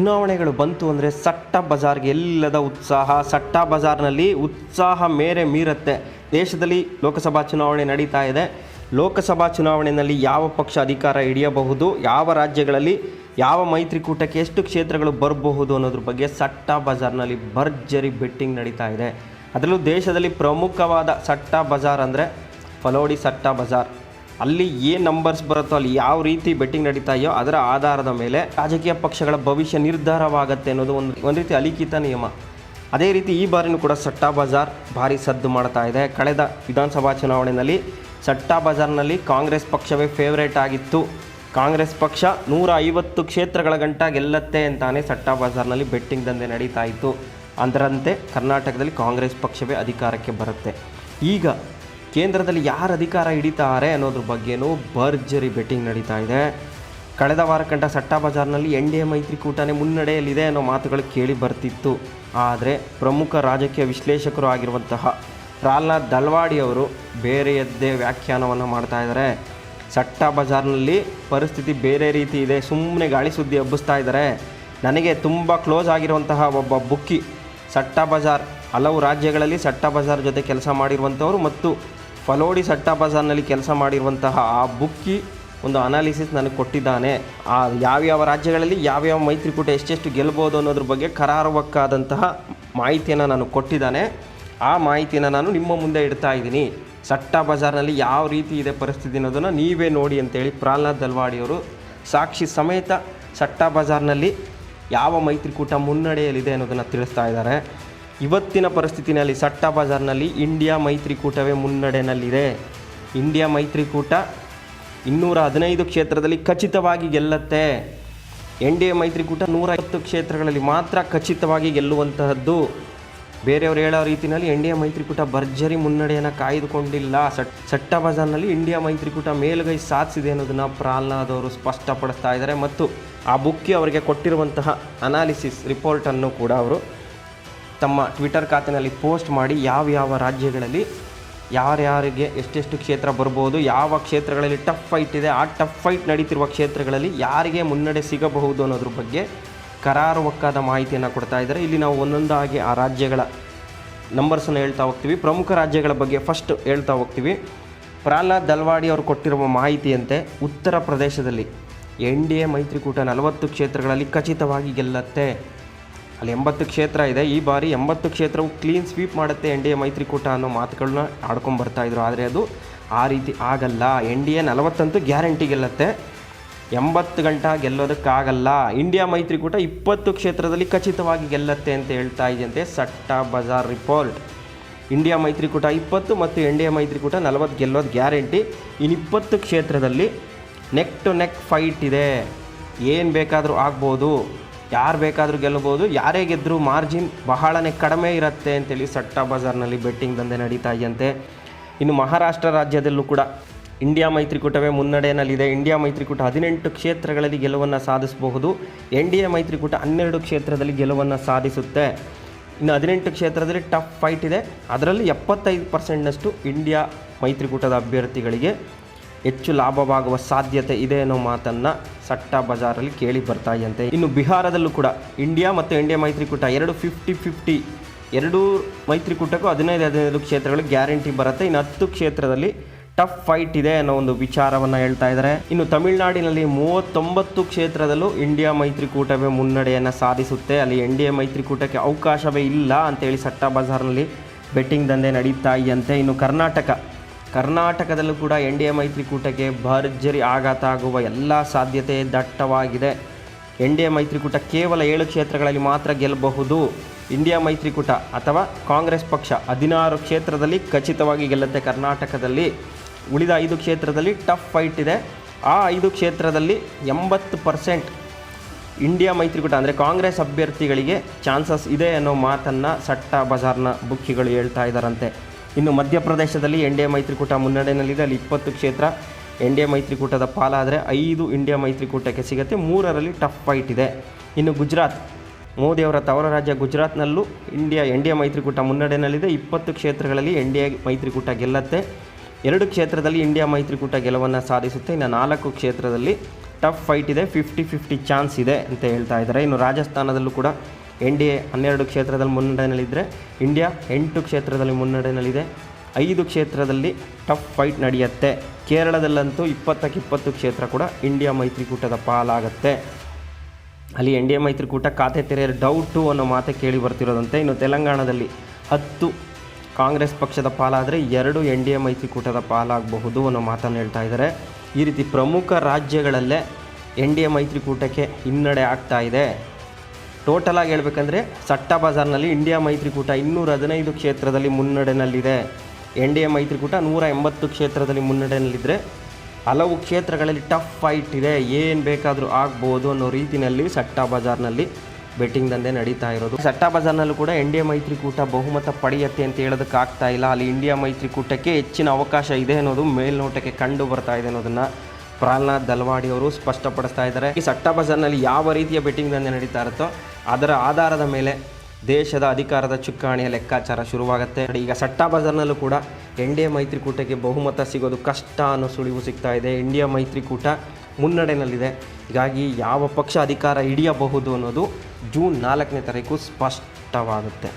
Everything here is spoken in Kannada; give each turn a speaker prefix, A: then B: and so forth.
A: ಚುನಾವಣೆಗಳು ಬಂತು ಅಂದರೆ ಸಟ್ಟ ಬಜಾರ್ಗೆ ಎಲ್ಲದ ಉತ್ಸಾಹ, ಸಟ್ಟ ಬಜಾರ್ನಲ್ಲಿ ಉತ್ಸಾಹ ಮೇರೆ ಮೀರುತ್ತೆ. ದೇಶದಲ್ಲಿ ಲೋಕಸಭಾ ಚುನಾವಣೆ ನಡೀತಾ ಇದೆ. ಲೋಕಸಭಾ ಚುನಾವಣೆಯಲ್ಲಿ ಯಾವ ಪಕ್ಷ ಅಧಿಕಾರ ಹಿಡಿಯಬಹುದು, ಯಾವ ರಾಜ್ಯಗಳಲ್ಲಿ, ಯಾವ ಮೈತ್ರಿಕೂಟಕ್ಕೆ ಎಷ್ಟು ಕ್ಷೇತ್ರಗಳು ಬರಬಹುದು ಅನ್ನೋದ್ರ ಬಗ್ಗೆ ಸಟ್ಟ ಬಜಾರ್ನಲ್ಲಿ ಭರ್ಜರಿ ಬೆಟ್ಟಿಂಗ್ ನಡೀತಾ ಇದೆ. ಅದರಲ್ಲೂ ದೇಶದಲ್ಲಿ ಪ್ರಮುಖವಾದ ಸಟ್ಟ ಬಜಾರ್ ಅಂದರೆ ಫಲೋಡಿ ಸಟ್ಟ ಬಜಾರ್. ಅಲ್ಲಿ ಏನು ನಂಬರ್ಸ್ ಬರುತ್ತೋ, ಅಲ್ಲಿ ಯಾವ ರೀತಿ ಬೆಟ್ಟಿಂಗ್ ನಡೀತಾಯೋ ಅದರ ಆಧಾರದ ಮೇಲೆ ರಾಜಕೀಯ ಪಕ್ಷಗಳ ಭವಿಷ್ಯ ನಿರ್ಧಾರವಾಗುತ್ತೆ ಅನ್ನೋದು ಒಂದು ಒಂದು ರೀತಿ ಅಲಿಖಿತ ನಿಯಮ. ಅದೇ ರೀತಿ ಈ ಬಾರಿನೂ ಕೂಡ ಸಟ್ಟಾ ಬಜಾರ್ ಭಾರಿ ಸದ್ದು ಮಾಡ್ತಾ ಇದೆ. ಕಳೆದ ವಿಧಾನಸಭಾ ಚುನಾವಣೆಯಲ್ಲಿ ಸಟ್ಟಾ ಬಜಾರ್ನಲ್ಲಿ ಕಾಂಗ್ರೆಸ್ ಪಕ್ಷವೇ ಫೇವ್ರೇಟ್ ಆಗಿತ್ತು. ಕಾಂಗ್ರೆಸ್ ಪಕ್ಷ ನೂರ ಐವತ್ತು ಕ್ಷೇತ್ರಗಳ ಗಂಟ ಗೆಲ್ಲತ್ತೆ ಅಂತಾನೆ ಸಟ್ಟಾ ಬಜಾರ್ನಲ್ಲಿ ಬೆಟ್ಟಿಂಗ್ ದಂಧೆ ನಡೀತಾ ಇತ್ತು. ಅದರಂತೆ ಕರ್ನಾಟಕದಲ್ಲಿ ಕಾಂಗ್ರೆಸ್ ಪಕ್ಷವೇ ಅಧಿಕಾರಕ್ಕೆ ಬರುತ್ತೆ. ಈಗ ಕೇಂದ್ರದಲ್ಲಿ ಯಾರು ಅಧಿಕಾರ ಹಿಡಿತಾರೆ ಅನ್ನೋದ್ರ ಬಗ್ಗೆನೂ ಭರ್ಜರಿ ಬೆಟ್ಟಿಂಗ್ ನಡೀತಾ ಇದೆ. ಕಳೆದ ವಾರಕ್ಕಂಟ ಸಟ್ಟಾ ಬಜಾರ್ನಲ್ಲಿ ಎನ್ ಡಿ ಎ ಮೈತ್ರಿಕೂಟನೇ ಮುನ್ನಡೆಯಲ್ಲಿದೆ ಅನ್ನೋ ಮಾತುಗಳು ಕೇಳಿ ಬರ್ತಿತ್ತು. ಆದರೆ ಪ್ರಮುಖ ರಾಜಕೀಯ ವಿಶ್ಲೇಷಕರು ಆಗಿರುವಂತಹ ಪ್ರಹ್ಲಾದ್ ದಲ್ವಾಡಿ ಅವರು ಬೇರೆಯದ್ದೇ ವ್ಯಾಖ್ಯಾನವನ್ನು ಮಾಡ್ತಾ ಇದ್ದಾರೆ. ಸಟ್ಟಾ ಬಜಾರ್ನಲ್ಲಿ ಪರಿಸ್ಥಿತಿ ಬೇರೆ ರೀತಿ ಇದೆ. ಸುಮ್ಮನೆ ಗಾಳಿ ಸುದ್ದಿ ಹಬ್ಬಿಸ್ತಾ ಇದ್ದಾರೆ. ನನಗೆ ತುಂಬ ಕ್ಲೋಸ್ ಆಗಿರುವಂತಹ ಒಬ್ಬ ಬುಕ್ಕಿ. ಸಟ್ಟಾ ಬಜಾರ್ ಹಲವು ರಾಜ್ಯಗಳಲ್ಲಿ ಸಟ್ಟಾ ಬಜಾರ್ ಜೊತೆ ಕೆಲಸ ಮಾಡಿರುವಂಥವರು ಮತ್ತು ಫಲೋಡಿ ಸಟ್ಟಾ ಬಜಾರ್ನಲ್ಲಿ ಕೆಲಸ ಮಾಡಿರುವಂತಹ ಆ ಬುಕ್ಕಿ ಒಂದು ಅನಾಲಿಸಿಸ್ ನನಗೆ ಕೊಟ್ಟಿದ್ದಾನೆ. ಆ ಯಾವ್ಯಾವ ರಾಜ್ಯಗಳಲ್ಲಿ ಯಾವ್ಯಾವ ಮೈತ್ರಿಕೂಟ ಎಷ್ಟೆಷ್ಟು ಗೆಲ್ಬೋದು ಅನ್ನೋದ್ರ ಬಗ್ಗೆ ಕರಾರುವಕ್ಕಾದಂತಹ ಮಾಹಿತಿಯನ್ನು ನಾನು ಕೊಟ್ಟಿದ್ದಾನೆ. ಆ ಮಾಹಿತಿಯನ್ನು ನಾನು ನಿಮ್ಮ ಮುಂದೆ ಇಡ್ತಾ ಇದ್ದೀನಿ. ಸಟ್ಟಾ ಬಜಾರ್ನಲ್ಲಿ ಯಾವ ರೀತಿ ಇದೆ ಪರಿಸ್ಥಿತಿ ಅನ್ನೋದನ್ನು ನೀವೇ ನೋಡಿ ಅಂತೇಳಿ ಪ್ರಹ್ಲಾದ್ ದಲ್ವಾಡಿಯವರು ಸಾಕ್ಷಿ ಸಮೇತ ಸಟ್ಟಾ ಬಜಾರ್ನಲ್ಲಿ ಯಾವ ಮೈತ್ರಿಕೂಟ ಮುನ್ನಡೆಯಲಿದೆ ಅನ್ನೋದನ್ನು ತಿಳಿಸ್ತಾ ಇದ್ದಾರೆ. ಇವತ್ತಿನ ಪರಿಸ್ಥಿತಿನಲ್ಲಿ ಸಟ್ಟ ಬಜಾರ್ನಲ್ಲಿ ಇಂಡಿಯಾ ಮೈತ್ರಿಕೂಟವೇ ಮುನ್ನಡೆನಲ್ಲಿದೆ. ಇಂಡಿಯಾ ಮೈತ್ರಿಕೂಟ ಇನ್ನೂರ ಹದಿನೈದು ಕ್ಷೇತ್ರದಲ್ಲಿ ಖಚಿತವಾಗಿ ಗೆಲ್ಲತ್ತೆ. ಎನ್ ಡಿ ಎ ಮೈತ್ರಿಕೂಟ ನೂರ ಐವತ್ತು ಕ್ಷೇತ್ರಗಳಲ್ಲಿ ಮಾತ್ರ ಖಚಿತವಾಗಿ ಗೆಲ್ಲುವಂತಹದ್ದು. ಬೇರೆಯವರು ಹೇಳೋ ರೀತಿಯಲ್ಲಿ ಎನ್ ಡಿ ಎ ಮೈತ್ರಿಕೂಟ ಭರ್ಜರಿ ಮುನ್ನಡೆಯನ್ನು ಕಾಯ್ದುಕೊಂಡಿಲ್ಲ. ಸಟ್ ಸಟ್ಟ ಬಜಾರ್ನಲ್ಲಿ ಇಂಡಿಯಾ ಮೈತ್ರಿಕೂಟ ಮೇಲುಗೈ ಸಾಧಿಸಿದೆ ಅನ್ನೋದನ್ನು ಪ್ರಹ್ಲಾದ್ ಅವರು ಸ್ಪಷ್ಟಪಡಿಸ್ತಾ ಇದ್ದಾರೆ. ಮತ್ತು ಆ ಬುಕ್ಕಿ ಅವರಿಗೆ ಕೊಟ್ಟಿರುವಂತಹ ಅನಾಲಿಸಿಸ್ ರಿಪೋರ್ಟನ್ನು ಕೂಡ ಅವರು ತಮ್ಮ ಟ್ವಿಟರ್ ಖಾತೆಯಲ್ಲಿ ಪೋಸ್ಟ್ ಮಾಡಿ ಯಾವ ಯಾವ ರಾಜ್ಯಗಳಲ್ಲಿ ಯಾರ್ಯಾರಿಗೆ ಎಷ್ಟೆಷ್ಟು ಕ್ಷೇತ್ರ ಬರ್ಬೋದು, ಯಾವ ಕ್ಷೇತ್ರಗಳಲ್ಲಿ ಟಫ್ ಫೈಟ್ ಇದೆ, ಆ ಟಫ್ ಫೈಟ್ ನಡೀತಿರುವ ಕ್ಷೇತ್ರಗಳಲ್ಲಿ ಯಾರಿಗೆ ಮುನ್ನಡೆ ಸಿಗಬಹುದು ಅನ್ನೋದ್ರ ಬಗ್ಗೆ ಕರಾರುವಕ್ಕಾದ ಮಾಹಿತಿಯನ್ನು ಕೊಡ್ತಾ ಇದ್ದಾರೆ. ಇಲ್ಲಿ ನಾವು ಒಂದೊಂದಾಗಿ ಆ ರಾಜ್ಯಗಳ ನಂಬರ್ಸನ್ನು ಹೇಳ್ತಾ ಹೋಗ್ತೀವಿ. ಪ್ರಮುಖ ರಾಜ್ಯಗಳ ಬಗ್ಗೆ ಫಸ್ಟ್ ಹೇಳ್ತಾ ಹೋಗ್ತೀವಿ. ಪ್ರಹ್ಲಾದ್ ದಲ್ವಾಡಿ ಅವರು ಕೊಟ್ಟಿರುವ ಮಾಹಿತಿಯಂತೆ ಉತ್ತರ ಪ್ರದೇಶದಲ್ಲಿ ಎನ್ ಡಿ ಎ ಮೈತ್ರಿಕೂಟ ನಲವತ್ತು ಕ್ಷೇತ್ರಗಳಲ್ಲಿ ಖಚಿತವಾಗಿ ಗೆಲ್ಲತ್ತೆ. ಅಲ್ಲಿ ಎಂಬತ್ತು ಕ್ಷೇತ್ರ ಇದೆ. ಈ ಬಾರಿ ಎಂಬತ್ತು ಕ್ಷೇತ್ರವು ಕ್ಲೀನ್ ಸ್ವೀಪ್ ಮಾಡುತ್ತೆ ಎನ್ ಡಿ ಎ ಮೈತ್ರಿಕೂಟ ಅನ್ನೋ ಮಾತುಗಳನ್ನ ಆಡ್ಕೊಂಡು ಇದ್ರು. ಆದರೆ ಅದು ಆ ರೀತಿ ಆಗಲ್ಲ. ಎನ್ ಡಿ ಎ ನಲವತ್ತಂತೂ ಗ್ಯಾರಂಟಿ ಗೆಲ್ಲತ್ತೆ. ಎಂಬತ್ತು ಗಂಟೆ ಗೆಲ್ಲೋದಕ್ಕಾಗಲ್ಲ. ಇಂಡಿಯಾ ಮೈತ್ರಿಕೂಟ ಇಪ್ಪತ್ತು ಕ್ಷೇತ್ರದಲ್ಲಿ ಖಚಿತವಾಗಿ ಗೆಲ್ಲತ್ತೆ ಅಂತ ಹೇಳ್ತಾ ಇದೆಯಂತೆ ಸಟ್ಟ ಬಜಾರ್ ರಿಪೋರ್ಟ್ ಇಂಡಿಯಾ ಮೈತ್ರಿಕೂಟ ಇಪ್ಪತ್ತು ಮತ್ತು ಎನ್ ಡಿ ಎ ಮೈತ್ರಿಕೂಟ ನಲವತ್ತು ಗೆಲ್ಲೋದು ಗ್ಯಾರಂಟಿ ಇನ್ನು ಇಪ್ಪತ್ತು ಕ್ಷೇತ್ರದಲ್ಲಿ ನೆಕ್ ಟು ನೆಕ್ ಫೈಟ್ ಇದೆ. ಏನು ಬೇಕಾದರೂ ಆಗ್ಬೋದು. ಯಾರು ಬೇಕಾದರೂ ಗೆಲ್ಲಬಹುದು, ಯಾರೇ ಗೆದ್ದರೂ ಮಾರ್ಜಿನ್ ಬಹಳನೇ ಕಡಿಮೆ ಇರುತ್ತೆ ಅಂತೇಳಿ ಸಟ್ಟಾ ಬಜಾರ್ನಲ್ಲಿ ಬೆಟ್ಟಿಂಗ್ ದಂಧೆ ನಡೀತಾ ಇದೆಯಂತೆ. ಇನ್ನು ಮಹಾರಾಷ್ಟ್ರ ರಾಜ್ಯದಲ್ಲೂ ಕೂಡ ಇಂಡಿಯಾ ಮೈತ್ರಿಕೂಟವೇ ಮುನ್ನಡೆಯಲ್ಲಿದೆ. ಇಂಡಿಯಾ ಮೈತ್ರಿಕೂಟ ಹದಿನೆಂಟು ಕ್ಷೇತ್ರಗಳಲ್ಲಿ ಗೆಲುವನ್ನು ಸಾಧಿಸಬಹುದು. ಎನ್ ಡಿ ಎ ಮೈತ್ರಿಕೂಟ ಹನ್ನೆರಡು ಕ್ಷೇತ್ರದಲ್ಲಿ ಗೆಲುವನ್ನು ಸಾಧಿಸುತ್ತೆ. ಇನ್ನು ಹದಿನೆಂಟು ಕ್ಷೇತ್ರದಲ್ಲಿ ಟಫ್ ಫೈಟ್ ಇದೆ. ಅದರಲ್ಲಿ ಎಪ್ಪತ್ತೈದು ಪರ್ಸೆಂಟ್ನಷ್ಟು ಇಂಡಿಯಾ ಮೈತ್ರಿಕೂಟದ ಅಭ್ಯರ್ಥಿಗಳಿಗೆ ಹೆಚ್ಚು ಲಾಭವಾಗುವ ಸಾಧ್ಯತೆ ಇದೆ ಅನ್ನೋ ಮಾತನ್ನು ಸಟ್ಟ ಬಜಾರಲ್ಲಿ ಕೇಳಿ ಬರ್ತಾ ಇದೆಯಂತೆ ಇನ್ನು ಬಿಹಾರದಲ್ಲೂ ಕೂಡ ಇಂಡಿಯಾ ಮತ್ತು ಇಂಡಿಯಾ ಮೈತ್ರಿಕೂಟ ಎರಡು ಫಿಫ್ಟಿ ಫಿಫ್ಟಿ ಎರಡೂ ಮೈತ್ರಿಕೂಟಕ್ಕೂ ಹದಿನೈದು ಹದಿನೈದು ಕ್ಷೇತ್ರಗಳು ಗ್ಯಾರಂಟಿ ಬರುತ್ತೆ. ಇನ್ನು ಹತ್ತು ಕ್ಷೇತ್ರದಲ್ಲಿ ಟಫ್ ಫೈಟ್ ಇದೆ ಅನ್ನೋ ಒಂದು ವಿಚಾರವನ್ನು ಹೇಳ್ತಾ ಇದ್ದಾರೆ. ಇನ್ನು ತಮಿಳುನಾಡಿನಲ್ಲಿ ಮೂವತ್ತೊಂಬತ್ತು ಕ್ಷೇತ್ರದಲ್ಲೂ ಇಂಡಿಯಾ ಮೈತ್ರಿಕೂಟವೇ ಮುನ್ನಡೆಯನ್ನು ಸಾಧಿಸುತ್ತೆ. ಅಲ್ಲಿ ಎನ್ ಡಿ ಎ ಮೈತ್ರಿಕೂಟಕ್ಕೆ ಅವಕಾಶವೇ ಇಲ್ಲ ಅಂತೇಳಿ ಸಟ್ಟ ಬಜಾರ್ನಲ್ಲಿ ಬೆಟ್ಟಿಂಗ್ ದಂಧೆ ನಡೀತಾ ಇದೆಯಂತೆ ಇನ್ನು ಕರ್ನಾಟಕ ಕರ್ನಾಟಕದಲ್ಲೂ ಕೂಡ ಎನ್ ಡಿ ಎ ಮೈತ್ರಿಕೂಟಕ್ಕೆ ಭರ್ಜರಿ ಆಘಾತ ಆಗುವ ಎಲ್ಲ ಸಾಧ್ಯತೆ ದಟ್ಟವಾಗಿದೆ. ಎನ್ ಡಿ ಎ ಮೈತ್ರಿಕೂಟ ಕೇವಲ ಏಳು ಕ್ಷೇತ್ರಗಳಲ್ಲಿ ಮಾತ್ರ ಗೆಲ್ಲಬಹುದು. ಇಂಡಿಯಾ ಮೈತ್ರಿಕೂಟ ಅಥವಾ ಕಾಂಗ್ರೆಸ್ ಪಕ್ಷ ಹದಿನಾರು ಕ್ಷೇತ್ರದಲ್ಲಿ ಖಚಿತವಾಗಿ ಗೆಲ್ಲುತ್ತೆ ಕರ್ನಾಟಕದಲ್ಲಿ. ಉಳಿದ ಐದು ಕ್ಷೇತ್ರದಲ್ಲಿ ಟಫ್ ಫೈಟ್ ಇದೆ. ಆ ಐದು ಕ್ಷೇತ್ರದಲ್ಲಿ ಎಂಬತ್ತು ಪರ್ಸೆಂಟ್ ಇಂಡಿಯಾ ಮೈತ್ರಿಕೂಟ ಅಂದರೆ ಕಾಂಗ್ರೆಸ್ ಅಭ್ಯರ್ಥಿಗಳಿಗೆ ಚಾನ್ಸಸ್ ಇದೆ ಅನ್ನೋ ಮಾತನ್ನು ಸಟ್ಟ ಬಜಾರ್ನ ಬುಕ್ಕಿಗಳು ಹೇಳ್ತಾ ಇದ್ದಾರಂತೆ ಇನ್ನು ಮಧ್ಯಪ್ರದೇಶದಲ್ಲಿ ಎನ್ ಡಿ ಎ ಮೈತ್ರಿಕೂಟ ಮುನ್ನಡೆಯಲ್ಲಿದೆ. ಅಲ್ಲಿ ಇಪ್ಪತ್ತು ಕ್ಷೇತ್ರ ಎನ್ ಡಿ ಎ ಮೈತ್ರಿಕೂಟದ ಪಾಲಾದರೆ ಐದು ಇಂಡಿಯಾ ಮೈತ್ರಿಕೂಟಕ್ಕೆ ಸಿಗುತ್ತೆ. ಮೂರರಲ್ಲಿ ಟಫ್ ಫೈಟ್ ಇದೆ. ಇನ್ನು ಗುಜರಾತ್ ಮೋದಿಯವರ ತವರ ರಾಜ್ಯ ಗುಜರಾತ್ನಲ್ಲೂ ಇಂಡಿಯಾ, ಎನ್ ಡಿ ಎ ಮೈತ್ರಿಕೂಟ ಮುನ್ನಡೆಯಲ್ಲಿದೆ. ಇಪ್ಪತ್ತು ಕ್ಷೇತ್ರಗಳಲ್ಲಿ ಎನ್ ಡಿ ಎ ಮೈತ್ರಿಕೂಟ ಗೆಲ್ಲತ್ತೆ. ಎರಡು ಕ್ಷೇತ್ರದಲ್ಲಿ ಇಂಡಿಯಾ ಮೈತ್ರಿಕೂಟ ಗೆಲುವನ್ನು ಸಾಧಿಸುತ್ತೆ. ಇನ್ನು ನಾಲ್ಕು ಕ್ಷೇತ್ರದಲ್ಲಿ ಟಫ್ ಫೈಟ್ ಇದೆ. ಫಿಫ್ಟಿ ಫಿಫ್ಟಿ ಚಾನ್ಸ್ ಇದೆ ಅಂತ ಹೇಳ್ತಾ ಇದ್ದಾರೆ. ಇನ್ನು ರಾಜಸ್ಥಾನದಲ್ಲೂ ಕೂಡ ಎನ್ ಡಿ ಎ ಹನ್ನೆರಡು ಕ್ಷೇತ್ರದಲ್ಲಿ ಮುನ್ನಡೆಯಲ್ಲಿದ್ದರೆ ಇಂಡಿಯಾ ಎಂಟು ಕ್ಷೇತ್ರದಲ್ಲಿ ಮುನ್ನಡೆಯಲ್ಲಿದೆ ಐದು ಕ್ಷೇತ್ರದಲ್ಲಿ ಟಫ್ ಫೈಟ್ ನಡೆಯುತ್ತೆ. ಕೇರಳದಲ್ಲಂತೂ ಇಪ್ಪತ್ತಕ್ಕೆ ಇಪ್ಪತ್ತು ಕ್ಷೇತ್ರ ಕೂಡ ಇಂಡಿಯಾ ಮೈತ್ರಿಕೂಟದ ಪಾಲಾಗತ್ತೆ. ಅಲ್ಲಿ ಎನ್ ಡಿ ಎ ಮೈತ್ರಿಕೂಟ ಖಾತೆ ತೆರೆಯಲು ಡೌಟು ಅನ್ನೋ ಮಾತೆ ಕೇಳಿ ಬರ್ತಿರೋದಂತೆ. ಇನ್ನು ತೆಲಂಗಾಣದಲ್ಲಿ ಹತ್ತು ಕಾಂಗ್ರೆಸ್ ಪಕ್ಷದ ಪಾಲಾದರೆ ಎರಡು ಎನ್ ಡಿ ಎ ಮೈತ್ರಿಕೂಟದ ಪಾಲಾಗಬಹುದು ಅನ್ನೋ ಮಾತನ್ನು ಹೇಳ್ತಾ ಇದ್ದಾರೆ. ಈ ರೀತಿ ಪ್ರಮುಖ ರಾಜ್ಯಗಳಲ್ಲೇ ಎನ್ ಡಿ ಎ ಮೈತ್ರಿಕೂಟಕ್ಕೆ ಹಿನ್ನಡೆ ಆಗ್ತಾ ಇದೆ. ಟೋಟಲ್ ಆಗಿ ಹೇಳ್ಬೇಕಂದ್ರೆ ಸಟ್ಟ ಬಜಾರ್ನಲ್ಲಿ ಇಂಡಿಯಾ ಮೈತ್ರಿಕೂಟ ಇನ್ನೂರ ಹದಿನೈದು ಕ್ಷೇತ್ರದಲ್ಲಿ ಮುನ್ನಡೆನಲ್ಲಿದೆ. ಎನ್ ಡಿ ಎ ಮೈತ್ರಿಕೂಟ ನೂರ ಎಂಬತ್ತು ಕ್ಷೇತ್ರದಲ್ಲಿ ಮುನ್ನಡೆನಲ್ಲಿದ್ದರೆ ಹಲವು ಕ್ಷೇತ್ರಗಳಲ್ಲಿ ಟಫ್ ಫೈಟ್ ಇದೆ. ಏನು ಬೇಕಾದರೂ ಆಗ್ಬೋದು ಅನ್ನೋ ರೀತಿಯಲ್ಲಿ ಸಟ್ಟಾ ಬಜಾರ್ನಲ್ಲಿ ಬೆಟ್ಟಿಂಗ್ ದಂಧೆ ನಡೀತಾ ಇರೋದು. ಸಟ್ಟಾ ಬಜಾರ್ನಲ್ಲೂ ಕೂಡ ಎನ್ ಡಿ ಎ ಮೈತ್ರಿಕೂಟ ಬಹುಮತ ಪಡೆಯುತ್ತೆ ಅಂತ ಹೇಳೋದಕ್ಕೆ ಆಗ್ತಾ ಇಲ್ಲ. ಅಲ್ಲಿ ಇಂಡಿಯಾ ಮೈತ್ರಿಕೂಟಕ್ಕೆ ಹೆಚ್ಚಿನ ಅವಕಾಶ ಇದೆ ಅನ್ನೋದು ಮೇಲ್ನೋಟಕ್ಕೆ ಕಂಡು ಬರ್ತಾ ಇದೆ ಅನ್ನೋದನ್ನು ಪ್ರಹ್ಲಾದ್ ದಲ್ವಾಡಿ ಅವರು ಸ್ಪಷ್ಟಪಡಿಸ್ತಾ ಇದ್ದಾರೆ. ಈ ಸಟ್ಟಾ ಬಜಾರ್ನಲ್ಲಿ ಯಾವ ರೀತಿಯ ಬೆಟ್ಟಿಂಗ್ ದಂಧೆ ನಡೀತಾ ಇರುತ್ತೋ ಅದರ ಆಧಾರದ ಮೇಲೆ ದೇಶದ ಅಧಿಕಾರದ ಚುಕ್ಕಾಣಿಯ ಲೆಕ್ಕಾಚಾರ ಶುರುವಾಗುತ್ತೆ. ಈಗ ಸಟ್ಟಾ ಬಜಾರ್ನಲ್ಲೂ ಕೂಡ ಎನ್ ಡಿ ಎ ಮೈತ್ರಿಕೂಟಕ್ಕೆ ಬಹುಮತ ಸಿಗೋದು ಕಷ್ಟ ಅನ್ನೋ ಸುಳಿವು ಸಿಗ್ತಾ ಇದೆ. ಇಂಡಿಯಾ ಮೈತ್ರಿಕೂಟ ಮುನ್ನಡೆನಲ್ಲಿದೆ. ಹೀಗಾಗಿ ಯಾವ ಪಕ್ಷ ಅಧಿಕಾರ ಹಿಡಿಯಬಹುದು ಅನ್ನೋದು ಜೂನ್ ನಾಲ್ಕನೇ ತಾರೀಕು ಸ್ಪಷ್ಟವಾಗುತ್ತೆ.